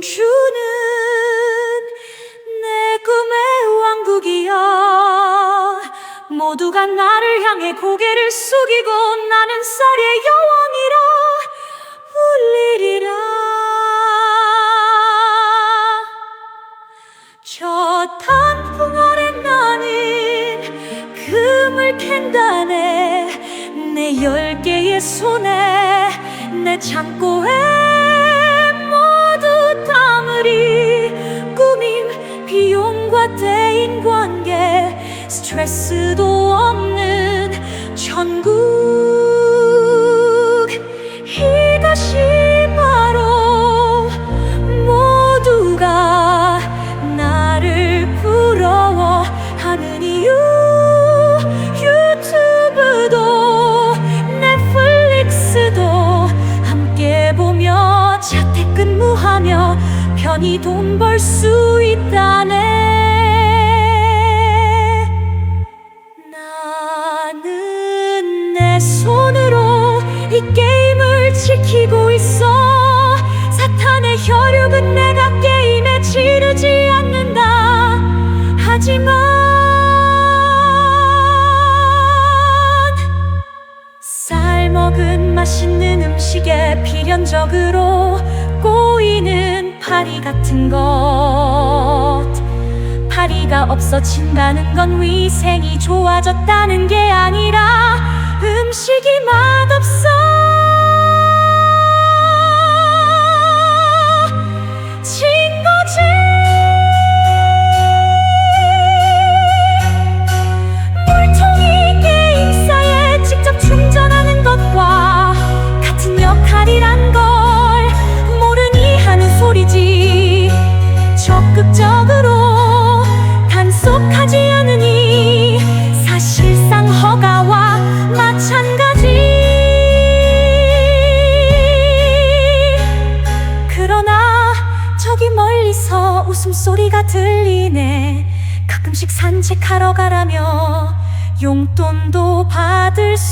주는 내 꿈의 왕국이여. 모두가 나를 향해 고개를 숙이고 나는 쌀의 여왕이라 울리리라. 저 단풍 아래 나는 금을 캔다네 내 열 개의 손에 내 창고에 스트레스도 없는 천국. 이것이 바로 모두가 나를 부러워하는 이유. 유튜브도 넷플릭스도 함께 보며 자택근무하며 편히 돈 벌 수 있다네 이 게임을 지키고 있어. 사탄의 혈육은 내가 게임에 지르지 않는다. 하지만 쌀 먹은 맛있는 음식에 필연적으로 꼬이는 파리 같은 것. 파리가 없어진다는 건 위생이 좋아졌다는 게 아니라 음식이 맛없어 멀리서 웃음소리가 들리네. 가끔씩 산책하러 가라며 용돈도 받을 수